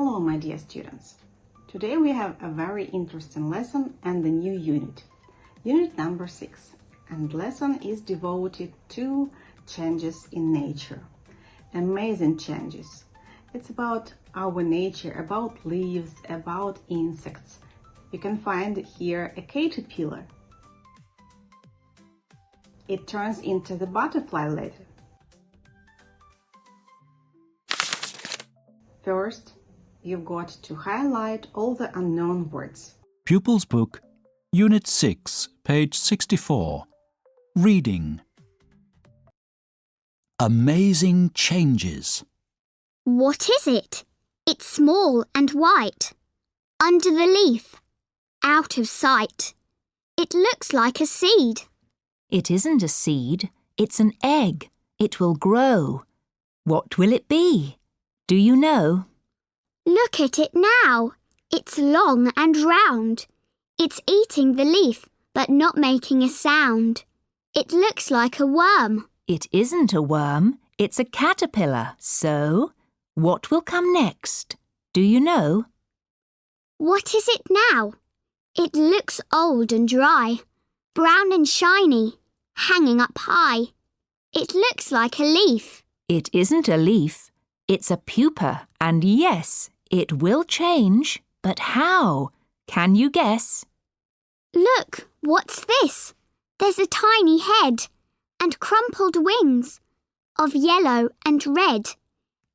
Hello, my dear students. Today we have a very interesting lesson and a new unit. Unit number six. And lesson is devoted to changes in nature. Amazing changes. It's about our nature, about leaves, about insects. You can find here a caterpillar. It turns into the butterfly later. First, you've got to highlight all the unknown words. Pupils Book, Unit 6, page 64. Reading. Amazing changes. What is it? It's small and white. Under the leaf. Out of sight. It looks like a seed. It isn't a seed, it's an egg. It will grow. What will it be? Do you know? Look at it now. It's long and round. It's eating the leaf, but not making a sound. It looks like a worm. It isn't a worm, it's a caterpillar. So, what will come next? Do you know? What is it now? It looks old and dry, brown and shiny, hanging up high. It looks like a leaf. It isn't a leaf, it's a pupa. And yes, it will change. But how? Can you guess? Look, what's this? There's a tiny head and crumpled wings of yellow and red.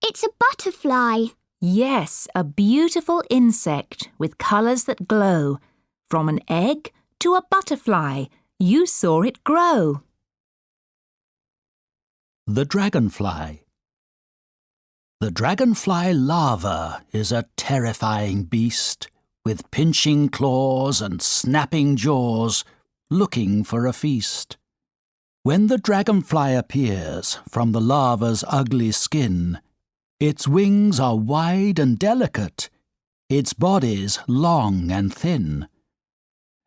It's a butterfly. Yes, a beautiful insect with colours that glow. From an egg to a butterfly, you saw it grow. The Dragonfly. The dragonfly larva is a terrifying beast with pinching claws and snapping jaws, looking for a feast. When the dragonfly appears from the larva's ugly skin, its wings are wide and delicate, its body's long and thin.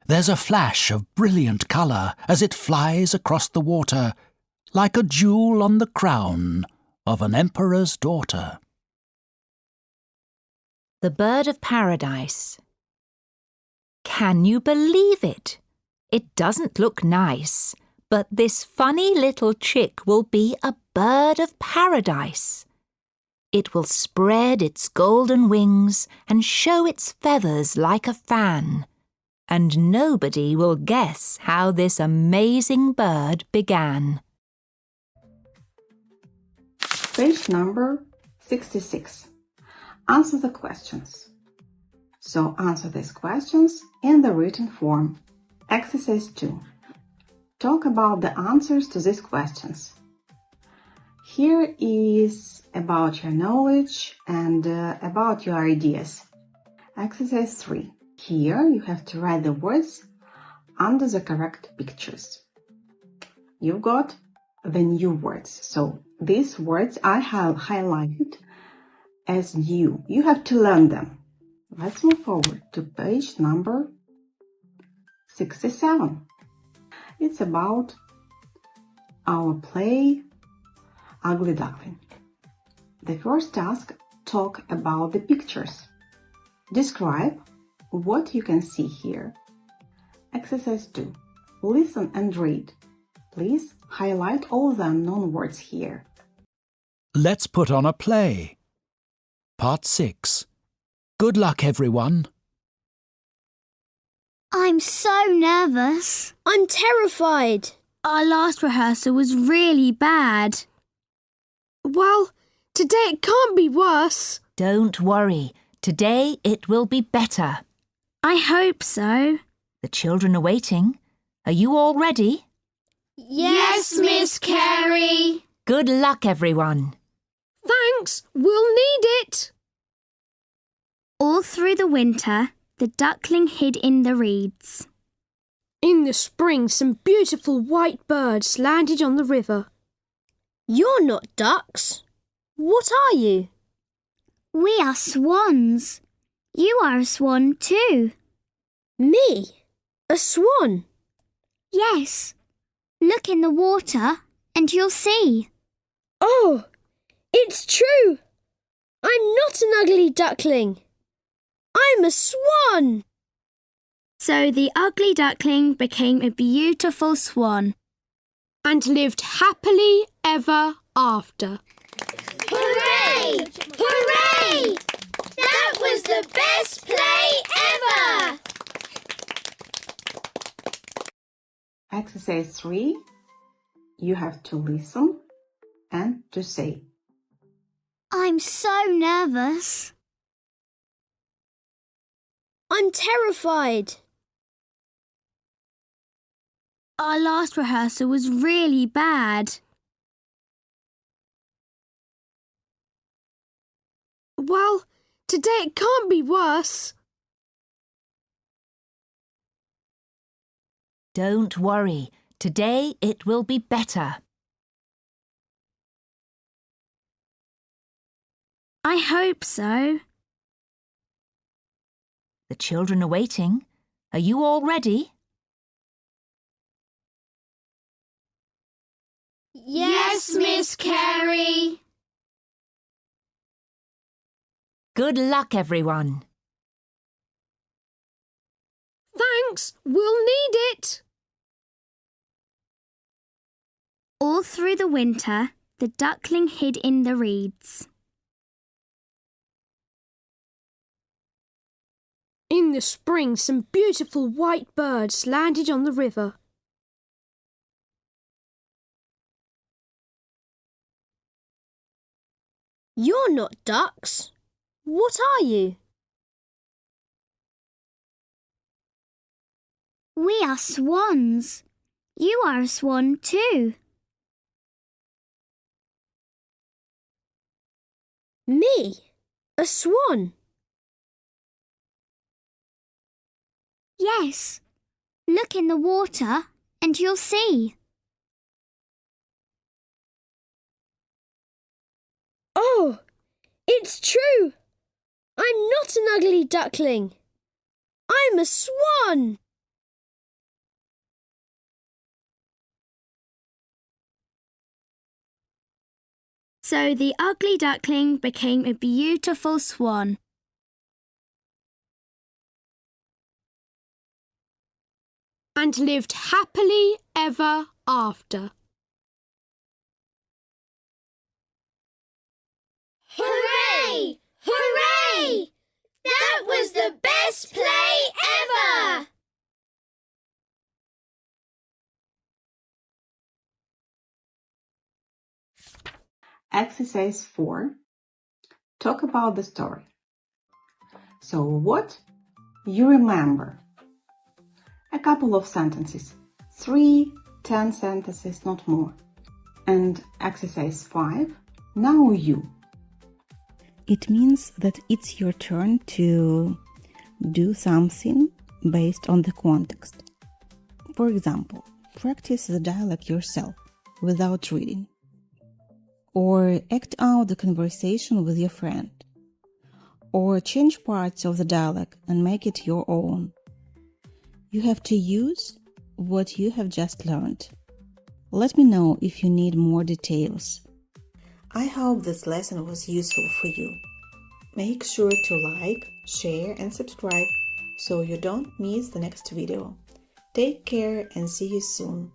There's a flash of brilliant colour as it flies across the water, like a jewel on the crown of an emperor's daughter. The bird of paradise. Can you believe it? It doesn't look nice, but this funny little chick will be a bird of paradise. It will spread its golden wings and show its feathers like a fan. And nobody will guess how this amazing bird began. Page number 66. Answer the questions. So answer these questions in the written form. Exercise 2. Talk about the answers to these questions. Here is about your knowledge and uh, about your ideas. Exercise 3. Here you have to write the words under the correct pictures. You've got the new words. So these words I have highlighted as new. You have to learn them. Let's move forward to page number 67. It's about our play Ugly Duckling. The first task talk about the pictures. Describe what you can see here. Exercise 2. Listen and read. Please highlight all the unknown words here. Let's put on a play. Part 6. Good luck, everyone. I'm so nervous. I'm terrified. Our last rehearsal was really bad. Well, today it can't be worse. Don't worry, today it will be better. I hope so. The children are waiting. Are you all ready? Yes, Miss Carey. Good luck, everyone. Thanks, we'll need it. All through the winter, the duckling hid in the reeds. In the spring, some beautiful white birds landed on the river. You're not ducks. What are you? We are swans. You are a swan too. Me? A swan? Yes. Look in the water and you'll see. Oh, it's true. I'm not an ugly duckling. I'm a swan. So the ugly duckling became a beautiful swan. And lived happily ever after. Hooray! Hooray! That was the best play ever! Exercise 3. You have to listen and to say. I'm so nervous. I'm terrified. Our last rehearsal was really bad. Well, today it can't be worse. Don't worry. Today it will be better. I hope so. The children are waiting. Are you all ready? Yes, Miss Carey. Good luck, everyone. Thanks, we'll need it. All through the winter, the duckling hid in the reeds. In the spring, some beautiful white birds landed on the river. You're not ducks. What are you? We are swans. You are a swan too. Me, a swan. Yes. Look in the water and you'll see. Oh, it's true. I'm not an ugly duckling. I'm a swan. So the ugly duckling became a beautiful swan. And lived happily ever after. Hooray! Hooray! That was the best play Exercise 4. Talk about the story. So, what you remember? A couple of sentences. Three, ten sentences, not more. And exercise 5. Now you. It means that it's your turn to do something based on the context. For example, practice the dialogue yourself without reading, or act out the conversation with your friend, or change parts of the dialogue and make it your own. You have to use what you have just learned. Let me know if you need more details. I hope this lesson was useful for you. Make sure to like, share, and subscribe so you don't miss the next video. Take care and see you soon.